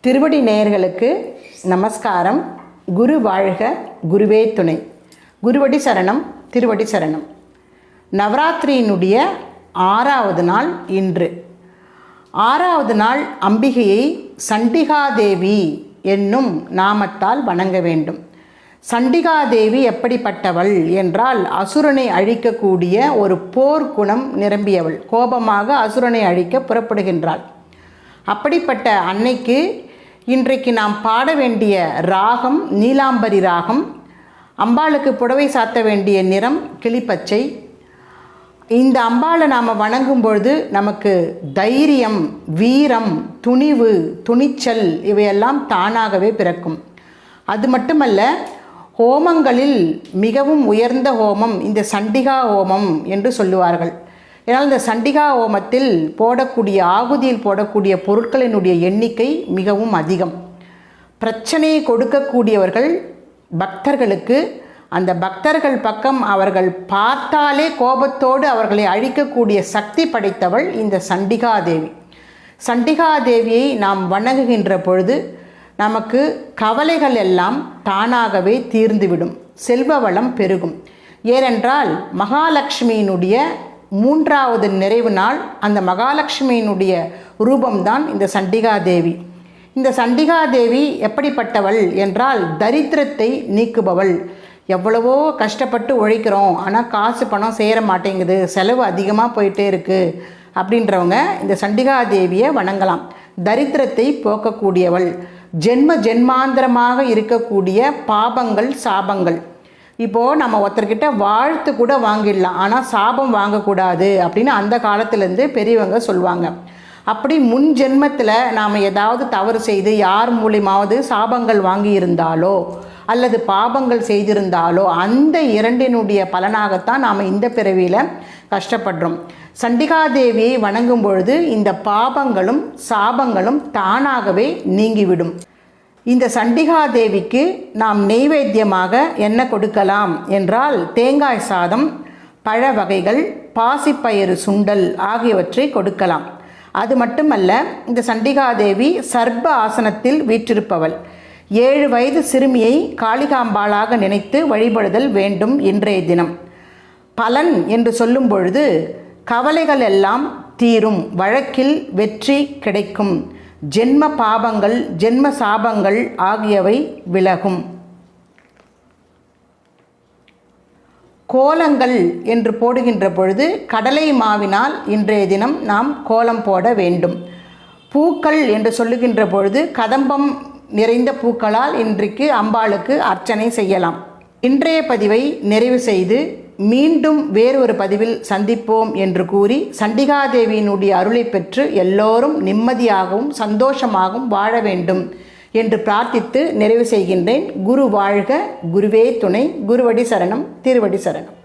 திருவடி நேயர்களுக்கு நமஸ்காரம். குரு வாழ்க குருவே துணை. குருவடி சரணம் திருவடி சரணம். நவராத்திரியினுடைய ஆறாவது நாள் இன்று. ஆறாவது நாள் அம்பிகையை சண்டிகாதேவி என்னும் நாமத்தால் வணங்க வேண்டும். சண்டிகாதேவி எப்படிப்பட்டவள் என்றால் அசுரனை அழிக்கக்கூடிய ஒரு போர்க்குணம் நிரம்பியவள். கோபமாக அசுரனை அழிக்க புறப்படுகின்றாள். அப்படிப்பட்ட அன்னைக்கு இன்றைக்கு நாம் பாட வேண்டிய ராகம் நீலாம்பரி ராகம் அம்பாளுக்கு புடவை சாத்த வேண்டிய நிறம் கிளிப்பச்சை. இந்த அம்பாளை நாம் வணங்கும் பொழுது நமக்கு தைரியம் வீரம் துணிவு துணிச்சல் இவையெல்லாம் தானாகவே பிறக்கும். அது மட்டுமல்ல ஹோமங்களில் மிகவும் உயர்ந்த ஹோமம் இந்த சண்டிகா ஹோமம் என்று சொல்லுவார்கள். ஏன்னால் இந்த சண்டிகா ஹோமத்தில் போடக்கூடிய ஆகுதியில் போடக்கூடிய பொருட்களினுடைய எண்ணிக்கை மிகவும் அதிகம். பிரச்சனையை கொடுக்கக்கூடியவர்கள் பக்தர்களுக்கு அந்த பக்தர்கள் பக்கம் அவர்கள் பார்த்தாலே கோபத்தோடு அவர்களை அழிக்கக்கூடிய சக்தி படைத்தவள் இந்த சண்டிகா தேவி. சண்டிகா தேவியை நாம் வணங்குகின்ற பொழுது நமக்கு கவலைகள் எல்லாம் தானாகவே தீர்ந்துவிடும். செல்வ வளம் பெருகும். ஏனென்றால் மகாலட்சுமியினுடைய மூன்றாவது நிறைவு நாள் அந்த மகாலட்சுமியினுடைய ரூபம்தான் இந்த சண்டிகாதேவி. இந்த சண்டிகாதேவி எப்படிப்பட்டவள் என்றால் தரித்திரத்தை நீக்குபவள். எவ்வளவோ கஷ்டப்பட்டு உழைக்கிறோம் ஆனால் காசு பணம் சேர மாட்டேங்குது செலவு அதிகமாக போயிட்டே இருக்குது அப்படின்றவங்க இந்த சண்டிகாதேவியை வணங்கலாம். தரித்திரத்தை போக்கக்கூடியவள். ஜென்ம ஜென்மாந்திரமாக இருக்கக்கூடிய பாபங்கள் சாபங்கள். இப்போது நம்ம ஒருத்தர்கிட்ட வாழ்த்து கூட வாங்கிடலாம். ஆனால் சாபம் வாங்கக்கூடாது அப்படின்னு அந்த காலத்துலேருந்து பெரியவங்க சொல்லுவாங்க அப்படி முன் ஜென்மத்தில் நாம் ஏதாவது தவறு செய்து யார் மூலியமாவது சாபங்கள் வாங்கியிருந்தாலோ அல்லது பாபங்கள் செய்திருந்தாலோ அந்த இரண்டினுடைய பலனாகத்தான் நாம் இந்த பிறவியில் கஷ்டப்படுறோம். சண்டிகாதேவியை வணங்கும் பொழுது இந்த பாபங்களும் சாபங்களும் தானாகவே நீங்கிவிடும். இந்த சண்டிகாதேவிக்கு நாம் நெய்வேத்தியமாக என்ன கொடுக்கலாம் என்றால் தேங்காய் சாதம் பழ வகைகள் பாசிப்பயிறு சுண்டல் ஆகியவற்றை கொடுக்கலாம். அது மட்டுமல்ல இந்த சண்டிகாதேவி சர்ப்ப ஆசனத்தில் வீற்றிருப்பவள். ஏழு வயது சிறுமியை காளிகாம்பாளாக நினைத்து வழிபடுதல் வேண்டும் இன்றைய தினம். பலன் என்று சொல்லும் பொழுது கவலைகள் எல்லாம் தீரும் வழக்கில் வெற்றி கிடைக்கும். ஜென்ம பாபங்கள் ஜென்ம சாபங்கள் ஆகியவை விலகும். கோலங்கள் என்று போடுகின்ற பொழுது கடலை மாவினால் இன்றைய தினம் நாம் கோலம் போட வேண்டும். பூக்கள் என்று சொல்லுகின்ற பொழுது கதம்பம் நிறைந்த பூக்களால் இன்றைக்கு அம்பாளுக்கு அர்ச்சனை செய்யலாம். இன்றைய பதிவை நிறைவு செய்து மீண்டும் வேறொரு பதிவில் சந்திப்போம் என்று கூறி சண்டிகாதேவியினுடைய அருளை பெற்று எல்லோரும் நிம்மதியாகவும் சந்தோஷமாகவும் வாழ வேண்டும் என்று பிரார்த்தித்து நிறைவு செய்கின்றேன். குரு வாழ்க குருவே துணை குருவடி சரணம் திருவடி சரணம்.